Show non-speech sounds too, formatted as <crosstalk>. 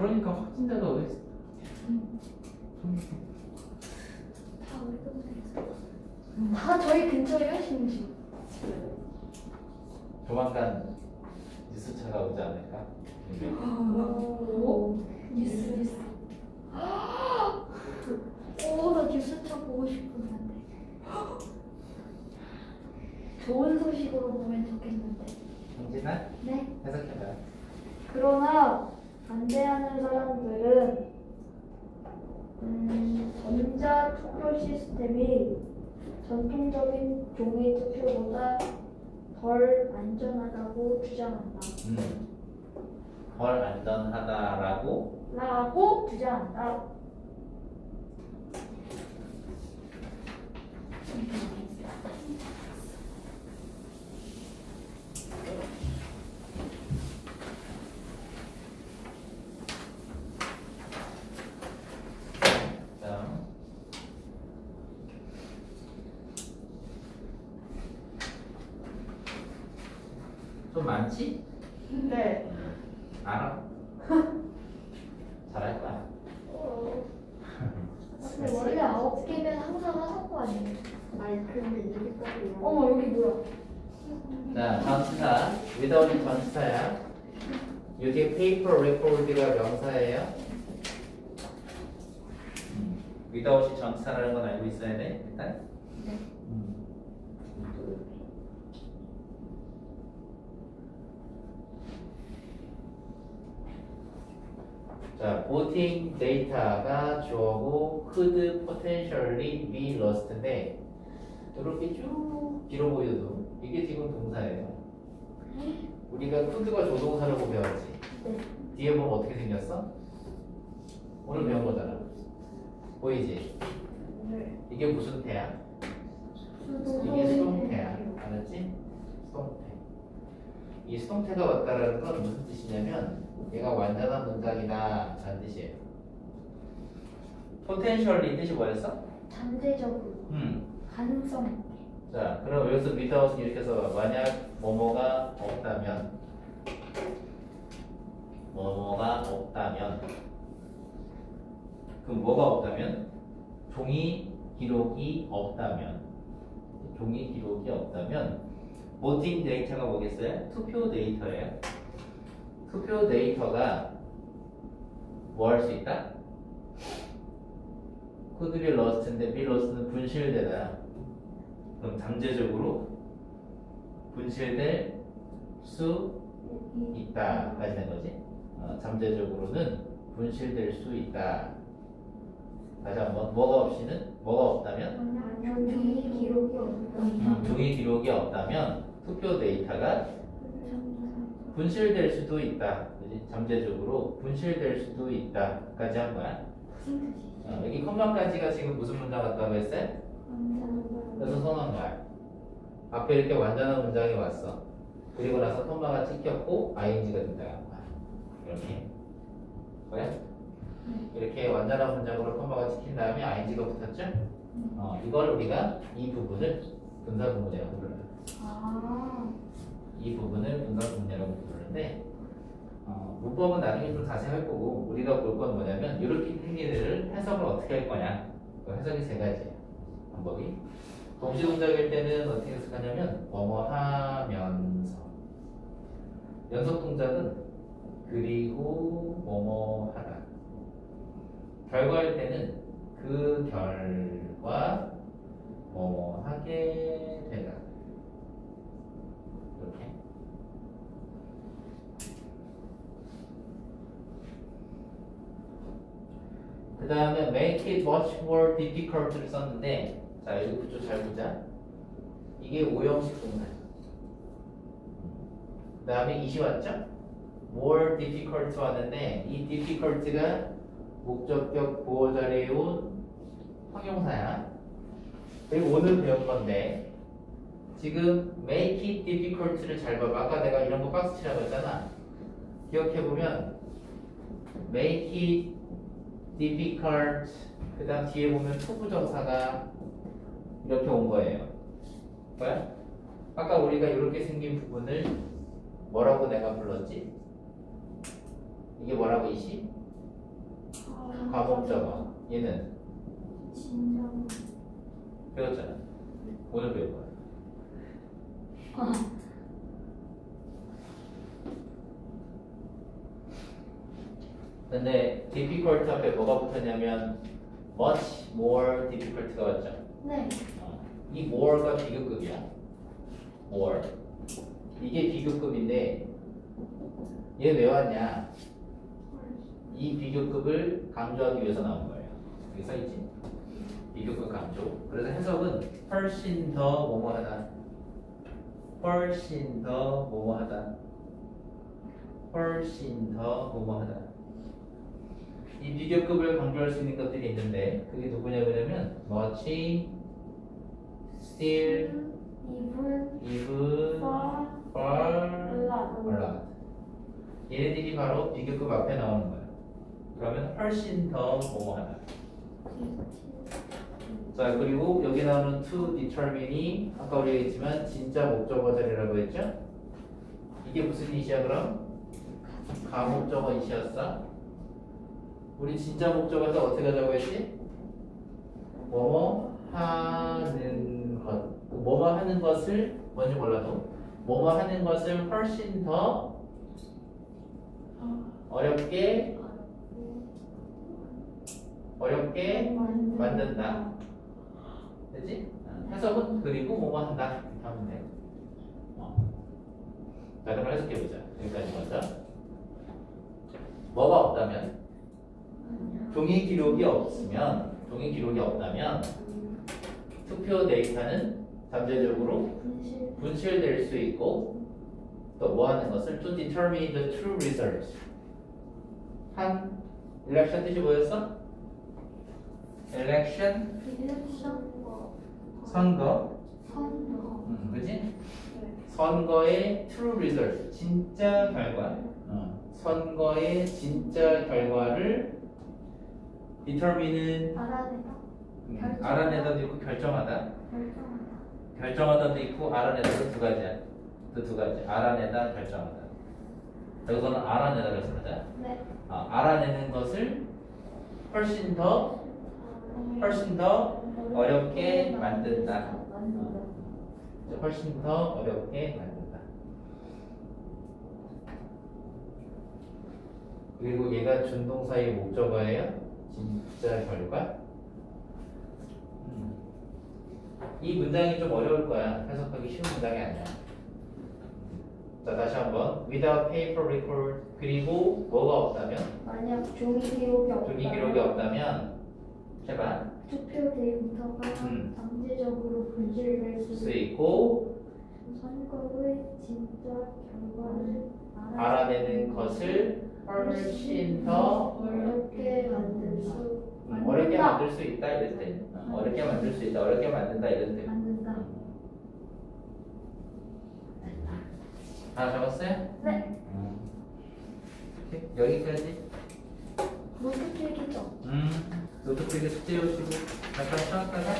그러니까 확진자가 어디 있어? 다 우리 동네에서. 다 저희 근처에요, 심지어. 조만간 뉴스차가 오지 않을까? 오, 뉴스, 뉴스. 오, 나 뉴스차 보고 싶었는데. 좋은 소식으로 보면 좋겠는데. 정진아 네. 해석해봐. 그러나 반대하는 사람들은 음, 전자 투표 시스템이 전통적인 종이 투표보다 덜 안전하다고 주장한다. 음. 덜 안전하다라고 라고 주장한다. 자. 좀 많지? 네. 알아? 잘할 거야. 어, 근데 <laughs> 원래 아홉 개면 항상 하는 거 아니에요? 아니 근데 여기까지 어머 여기 뭐야? 자, 전치사. without 전치사야. 여기 paper record가 명사예요. 음, without이 전치사라는 건 알고 있어야 돼, 일단. 네. 음. 자, voting data가 주어고 could potentially be lost인데 이렇게 쭉 길어 보여도 이게 지금 동사예요. 우리가 could가 조동사를 보고 배웠지. 네. 뒤에 보면 어떻게 생겼어? 오늘 배운 거잖아. 보이지? 네. 이게 무슨 태야? 이게 수동태야. 알았지? 수동태. 이 수동태가 왔다라는 건 무슨 뜻이냐면 얘가 완전한 문장이다 라는 뜻이에요. potentially 뜻이 뭐였어? 잠재적으로 음. 가능성 있게. 자, 그럼 여기서 without은 이렇게 해서 만약 뭐뭐가 없다면 뭐뭐가 없다면 그럼 뭐가 없다면 종이 기록이 없다면 종이 기록이 없다면 voting 데이터가 뭐겠어요? 투표 데이터예요. 투표 데이터가 뭐 할 수 있다? be lost인데 be lost는 분실되다. 그럼 잠재적으로 분실될 수 있다 까지는 거지 어, 잠재적으로는 분실될 수 있다 다시 한번 뭐가 없이는 뭐가 없다면 종이 기록이 없다. 음, 종이 기록이 없다면 투표 데이터가 분실될 수도 있다. 그지? 잠재적으로 분실될 수도 있다. 까지 한 거야. 무슨 뜻이지? 어, 여기 컴마까지가 지금 무슨 문장 같다고 했어요? 그래서 선언 말. 앞에 이렇게 완전한 문장이 왔어. 그리고 나서 콤마가 찍혔고 ing가 된다 이렇게. 뭐야? 이렇게 완전한 문장으로 콤마가 찍힌 다음에 ing가 붙었죠? 어, 이걸 우리가 이 부분을 분사 구문이라고 불러요 아, 이 부분을 구문이라고 부르는데 어, 문법은 나중에 좀 자세히 할 거고 우리가 볼 건 뭐냐면 이렇게 행위들을 해석을 어떻게 할 거냐. 그 해석이 세 가지예요 방법이. 동시 동작일 때는 어떻게 해석하냐면 뭐뭐 하면서. 연속 동작은 그리고 뭐뭐 하다. 결과일 때는 그 결과 뭐뭐 하게 되다 이렇게? 그 다음에 make it much more difficult를 썼는데 자 이거 그쪽 잘 보자. 이게 오형식 동사야 그 다음에 이시 왔죠? more difficult 왔는데 이 difficult가 목적격 보호 자리에 온 형용사야. 그리고 오늘 배운 건데 지금 make it difficult를 잘 봐봐 아까 내가 이런 거 박스 치라고 했잖아 기억해보면 make it difficult 그 다음 뒤에 보면 투부정사가 이렇게 온 거예요 뭐야? 아까 우리가 이렇게 생긴 부분을 뭐라고 내가 불렀지? 이게 뭐라고 이시? 과목적어. 얘는 진정. 배웠잖아. 오늘 배운 거야. 근데 difficult 앞에 뭐가 붙었냐면 much more difficult가 왔죠. 네. 어, 이 more가 비교급이야. more. 이게 비교급인데 얘 왜 왔냐? 이 비교급을 강조하기 위해서 나온 거예요. 여기 써 있지. 비교급 강조. 그래서 해석은 훨씬 더 뭐뭐하다. 훨씬 더 뭐뭐하다. 훨씬 더 뭐뭐하다. 이 비교급을 강조할 수 있는 것들이 있는데 그게 누구냐면 much, still, even, far. a lot. 얘네들이 바로 비교급 앞에 나오는 거예요. 그러면 훨씬 더 뭐뭐하다. 자 그리고 여기 나오는 to determine이 아까 우리가 했지만 진짜 목적어 자리라고 했죠? 이게 무슨 이시야 그럼? 가목적어 이시였어? 우리 진짜 목적어에서 어떻게 하자고 했지? 뭐뭐 하는 것 뭐뭐 하는 것을 뭔지 몰라도 뭐뭐 하는 것을 훨씬 더 어렵게 어렵게 만든다. 되지? 어, 해석은 그리고 뭐뭐 한다. 하면 돼. 어. 자, 그럼 해석해보자. 여기까지 먼저. 뭐가 없다면? 종이 기록이 없으면, 종이 기록이 없다면, 투표 데이터는 잠재적으로 분실. 분실될 수 있고, 또 뭐 하는 것을 to determine the true result. 한, election 뜻이 뭐였어? election, 일렉션. 선거. 선거. 음, 그지? 선거의 true result, 진짜 결과. 어, 선거의 진짜 결과를 determine은 알아내다. 음, 결정. 알아내다도 있고 결정하다. 결정하다. 결정하다도 있고 알아내다도 두 가지야. 그 두 가지. 알아내다, 결정하다. 여기서는 알아내다를 쓰자. 네. 아, 알아내는 것을 훨씬 더 훨씬 더 어렵게 만든다. 훨씬 더 어렵게 만든다. 그리고 얘가 준동사의 목적어예요. 진짜 결과. 음. 이 문장이 좀 어려울 거야. 해석하기 쉬운 문장이 아니야. 자 다시 한번 without paper record 그리고 뭐가 없다면 만약 종이 기록이 없다면 종이 기록이 없다면 해봐 투표 데이터가 음. 잠재적으로 분실될 수 수 있고 선거의 진짜 결과를 알아내는 것을 훨씬 더 어렵게 만들 수 음, 어렵게 만들 수 있다 이럴 때 어, 어렵게 만들 수 있다 어렵게 만든다 이럴 때 만든다. 다 적었어요? 네. 음. 여기까지 노트 필기죠. 음, 노트북에 숙제 오시고 잠깐 쉬었다가